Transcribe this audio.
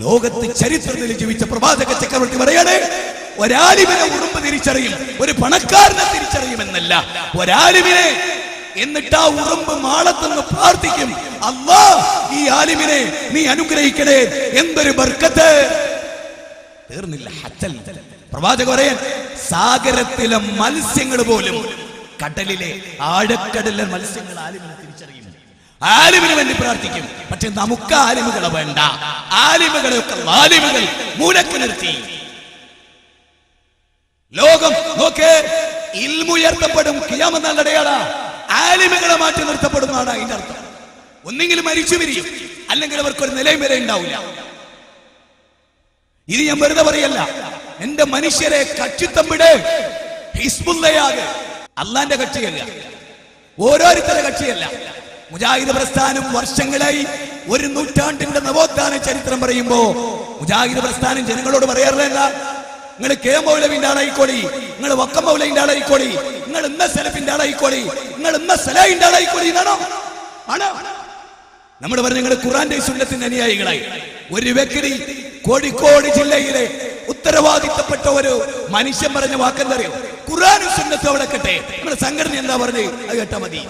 ലോകത്ത് ചരിത്രത്തിൽ ജീവിച്ച പ്രവാചക ചക്രവർത്തി പറയാണ് ഒരാലിമിനെ ഉറുമ്പ് തിരിച്ചറിയും ഒരു പണക്കാരനെ തിരിച്ചറിയുമെന്നല്ല ഒരാലിമിനെ എന്നിട്ട് ആ ഉറുമ്പ് മാളത്തുനിന്ന് പ്രാർത്ഥിക്കും. അല്ലാ ഈ ആലിമിനെ നീ അനുഗ്രഹിക്കണേ. എന്തൊരു ബർക്കത്ത്. തീർന്നില്ല ഹച്ചൽ. പ്രവാചക പറയാൻ സാഗരത്തിലെ മത്സ്യങ്ങൾ പോലും കടലിലെ ആഴക്കടലിലെ മത്സ്യങ്ങൾ ആലിമിനെ തിരിച്ചറിയും. ആലിമിനെ വേണ്ടി പ്രാർത്ഥിക്കും. പക്ഷെ നമുക്ക് ആലിമുകളെ വേണ്ട. ആലിമുകളെയൊക്കെ ആലിമുകൾ മൂലക്ക് നിർത്തി. ലോകം നോക്ക് ഇൽമുയർത്തപ്പെടും കിയാമെന്നല്ലടയാള ആലിമുകളെ മാറ്റി നിർത്തപ്പെടുന്നതാണ് അതിന്റെ അർത്ഥം. ഒന്നെങ്കിൽ മരിച്ചു വരിയും അല്ലെങ്കിൽ അവർക്കൊരു നിലയും വരെ ഉണ്ടാവില്ല. ഇത് ഞാൻ വെറുതെ പറയല്ല എന്റെ മനുഷ്യരെ കച്ചിത്തമ്പിട് ഹിസ്ബുല്ലയാകെ അള്ളാന്റെ കക്ഷിയല്ല. ഓരോരുത്തരുടെ കക്ഷിയല്ല. മുജാഹിദ് പ്രസ്ഥാനം വർഷങ്ങളായി ഒരു നൂറ്റാണ്ടിന്റെ നവോത്ഥാന ചരിത്രം പറയുമ്പോ മുജാഹിദ് പ്രസ്ഥാനം ജനങ്ങളോട് പറയാറില്ല നിങ്ങൾ കെ മൗലവിന്റെ ആളായിക്കോളി നിങ്ങൾ വക്കം മൗലവിന്റെ ആളായിക്കോളി നിങ്ങൾ ഇന്ന സെലഫിന്റെ ആളായിക്കോളി നിങ്ങൾ ഇന്ന സലാഹിന്റെ ആളായിക്കോളി എന്നാണോ? ആണോ? നമ്മൾ പറഞ്ഞു നിങ്ങൾ ഖുറാന്റെ സുന്നത്തിന്റെ അനുയായികളായി. ഒരു വ്യക്തി കോഴിക്കോട് ജില്ലയിലെ ഉത്തരവാദിത്തപ്പെട്ട ഒരു മനുഷ്യൻ പറഞ്ഞ വാക്കെന്തറിയോ? ഖുറാനും സുന്നത്തും അവിടെ കെട്ടെ. നമ്മുടെ സംഘടന എന്താ പറഞ്ഞത് അത് കേട്ടാ മതി.